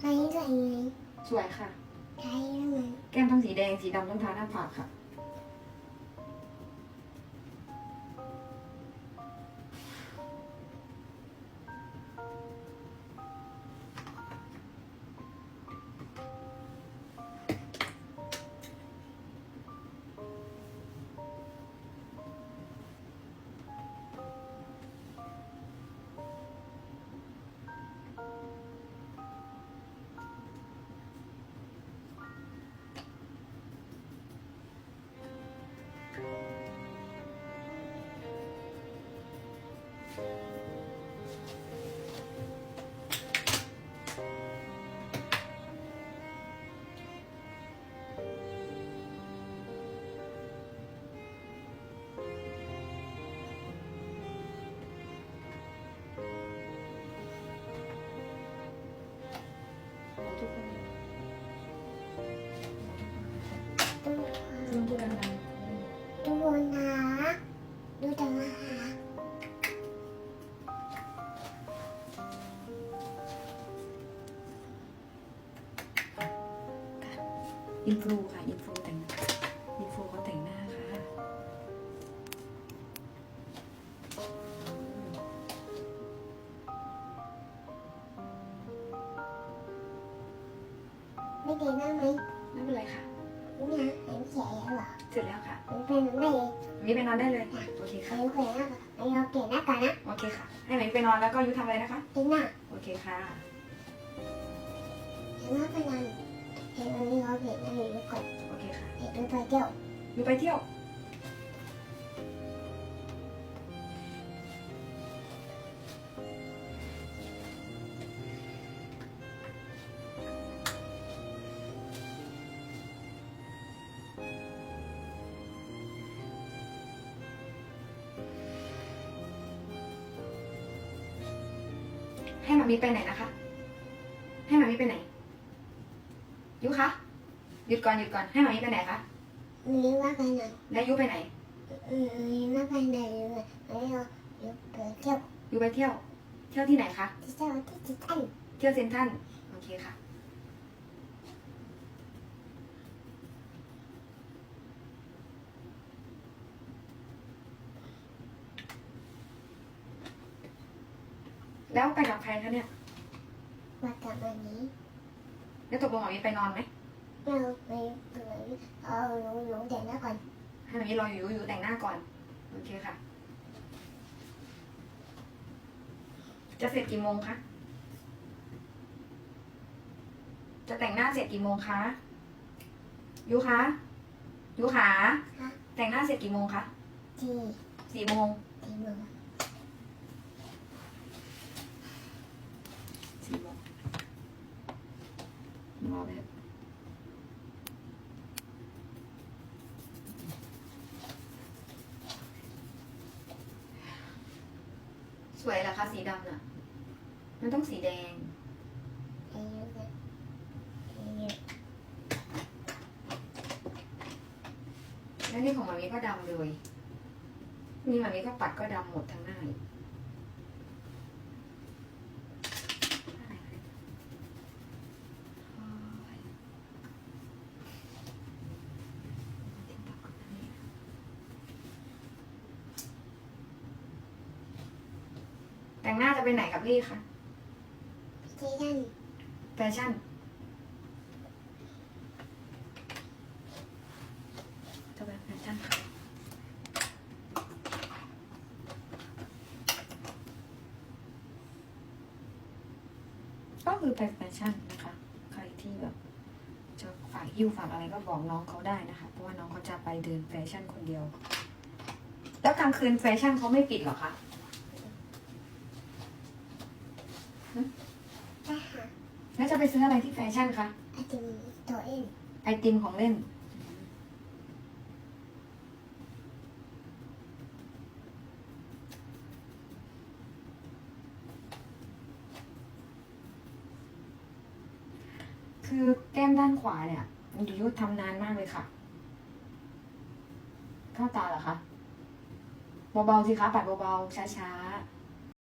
ใครใส่ไงสวยค่ะใครทำไมแก้มต้องสีแดง สีดำต้องทาหน้าผากค่ะ อินฟลูค่ะ อินฟลูแต่งหน้าอินฟลูเขาแต่งหน้าค่ะ ไม่ดีมากไหมไม่เป็นไรค่ะเนี่ยเห็นแฉแล้วเหรอเสร็จแล้วค่ะมันเป็นไม่ดีมีไปนอนได้เลยโอเคใครค่ะรู้แขวนแล้วไอ้เราเก่งนะก่อนนะโอเคค่ะ ให้ไหมไปนอนแล้วก็ยุทำอะไรนะคะกินหน้าโอเคค่ะเห็นว่าพนัน เห็นวันนี้เราเห็นอะไรอยู่ก่อนโอเคค่ะเห็นมันไปเที่ยวอยู่ไปเที่ยว ให้มามีไปไหนนะคะ ให้มามีไปไหน ยุคะหยุดก่อนหยุดก่อนให้มามีไปไหนคะมีว่าพนันแล้วยุไปไหนอืมมีว่าพนันเลยแล้วเราอยู่ไปเที่ยวยุไปเที่ยว เที่ยวที่ไหนคะที่เที่ยวที่จิตอันเที่ยวเซนทรันโอเคค่ะแล้วไปกับใครคะเนี่ย มากับวันนี้ แล้วตกลงหมอมีไปนอนไหมเราไปเหมือนเอาหนูหนูเด็กแล้วก่อนให้หมอมีรออยู่อยู่แต่งหน้าก่อน โอเคค่ะ จะเสร็จกี่โมงคะ จะแต่งหน้าเสร็จกี่โมงคะยูคะยูขา แต่งหน้าเสร็จกี่โมงคะที่สี่โมงที่เมือง สี่โมง รอเลยสวยเหรอคะสีดำน่ะ มันต้องสีแดงอายุเนี่ยอายุแล้วนี่ของมามีก็ดำเลย นี่มามีก็ปัดก็ดำหมดทั้งหน้าเลยแต่งหน้าจะ ไปไหนกับลี่คะที่นั่นแฟชั่น จะไปแฟชั่นค่ะก็คือไปแฟชั่นนะคะ ใครที่แบบจะฝากยิ้วฝากอะไรก็บอกน้องเขาได้นะคะ เพราะว่าน้องเขาจะไปเดินแฟชั่นคนเดียว แล้วกลางคืนแฟชั่นเขาไม่ปิดเหรอคะ ถ้าหาแล้วจะไปซื้ออะไรที่แฟชั่นคะ ไอติมตัวเองไอติมของเล่น คือแก้มด้านขวาเนี่ยมันอยู่ยุทธทำนานมากเลยค่ะ เข้าตาเหรอคะ เบาๆสิคะ ปัดเบาๆ ช้าๆ